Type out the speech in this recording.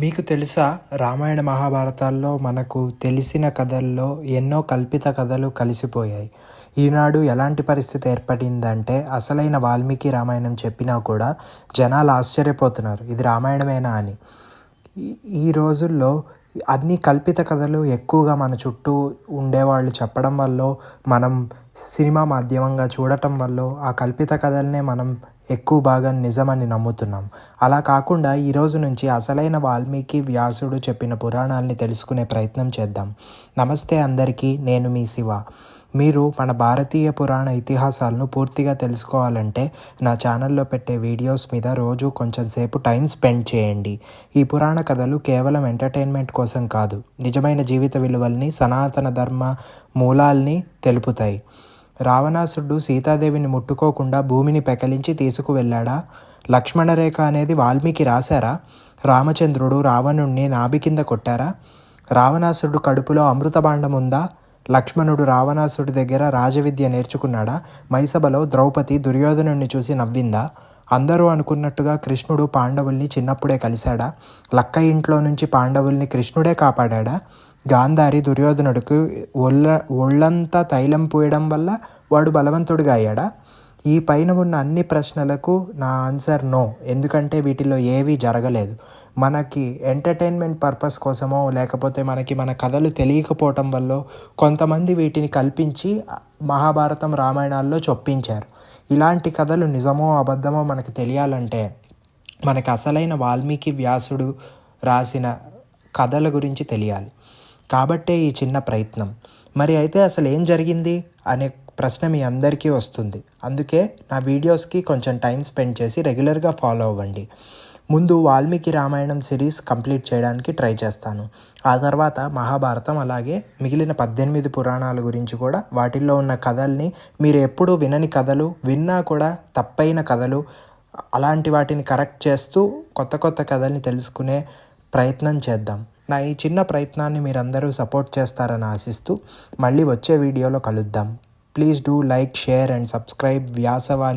మీకు తెలుసా రామాయణ మహాభారతాల్లో మనకు తెలిసిన కథల్లో ఎన్నో కల్పిత కథలు కలిసిపోయాయి. ఈనాడు ఎలాంటి పరిస్థితి ఏర్పడిందంటే అసలైన వాల్మీకి రామాయణం చెప్పినా కూడా జనాలు ఆశ్చర్యపోతున్నారు. ఇది రామాయణమేనా అని. ఈ- రోజుల్లో అన్ని కల్పిత కథలు ఎక్కువగా మన చుట్టూ ఉండేవాళ్ళు చెప్పడం వల్ల మనం సినిమా మాధ్యమంగా చూడటం వల్ల ఆ కల్పిత కథలనే మనం ఎక్కువ భాగం నిజమని నమ్ముతున్నాం. అలా కాకుండా ఈరోజు నుంచి అసలైన వాల్మీకి వ్యాసుడు చెప్పిన పురాణాల్ని తెలుసుకునే ప్రయత్నం చేద్దాం. నమస్తే అందరికీ నేను మీ శివ. మీరు మన భారతీయ పురాణ ఇతిహాసాలను పూర్తిగా తెలుసుకోవాలంటే నా ఛానల్లో పెట్టే వీడియోస్ మీద రోజు కొంచెం సేపు టైం స్పెండ్ చేయండి. ఈ పురాణ కథలు కేవలం ఎంటర్టైన్మెంట్ కోసం కాదు నిజమైన జీవిత విలువల్ని సనాతన ధర్మ మూలాల్ని తెలుపుతాయి. రావణాసుడు సీతాదేవిని ముట్టుకోకుండా భూమిని పెకలించి తీసుకువెళ్ళాడా? లక్ష్మణరేఖ అనేది వాల్మీకి రాశారా? రామచంద్రుడు రావణుణ్ణి నాభి కింద కొట్టారా? రావణాసుడు కడుపులో అమృతభాండం ఉందా? లక్ష్మణుడు రావణాసుడి దగ్గర రాజవిద్య నేర్చుకున్నాడా? మైసభలో ద్రౌపది దుర్యోధనుణ్ణి చూసి నవ్విందా? అందరూ అనుకున్నట్టుగా కృష్ణుడు పాండవుల్ని చిన్నప్పుడే కలిశాడా? లక్క ఇంట్లో నుంచి పాండవుల్ని కృష్ణుడే కాపాడా గాంధారి దుర్యోధనుడికి ఒళ్ళ ఒళ్ళంతా తైలం పూయడం వల్ల వాడు బలవంతుడిగా అయ్యాడా? ఈ పైన ఉన్న అన్ని ప్రశ్నలకు నా ఆన్సర్ నో. ఎందుకంటే వీటిలో ఏవీ జరగలేదు. మనకి ఎంటర్టైన్మెంట్ పర్పస్ కోసమో లేకపోతే మనకి మన కథలు తెలియకపోవటం వల్ల కొంతమంది వీటిని కల్పించి మహాభారతం రామాయణాల్లో చొప్పించారు. ఇలాంటి కథలు నిజమో అబద్ధమో మనకు తెలియాలంటే మనకి అసలైన వాల్మీకి వ్యాసుడు రాసిన కథల గురించి తెలియాలి. కాబట్టే ఈ చిన్న ప్రయత్నం. మరి అయితే అసలు ఏం జరిగింది? అనే ప్రశ్న మీ అందరికీ వస్తుంది. అందుకే నా వీడియోస్కి కొంచెం టైం స్పెండ్ చేసి రెగ్యులర్గా ఫాలో అవ్వండి. ముందు వాల్మీకి రామాయణం సిరీస్ కంప్లీట్ చేయడానికి ట్రై చేస్తాను. ఆ తర్వాత మహాభారతం అలాగే మిగిలిన పద్దెనిమిది పురాణాల గురించి కూడా వాటిల్లో ఉన్న కథల్ని మీరు ఎప్పుడూ వినని కథలు విన్నా కూడా తప్పైన కథలు అలాంటి వాటిని కరెక్ట్ చేస్తూ కొత్త కొత్త కథల్ని తెలుసుకునే ప్రయత్నం చేద్దాం. నా ఈ చిన్న ప్రయత్నాన్ని మీరందరూ సపోర్ట్ చేస్తారని ఆశిస్తూ మళ్ళీ వచ్చే వీడియోలో కలుద్దాం. Please do like share and subscribe Vyasavani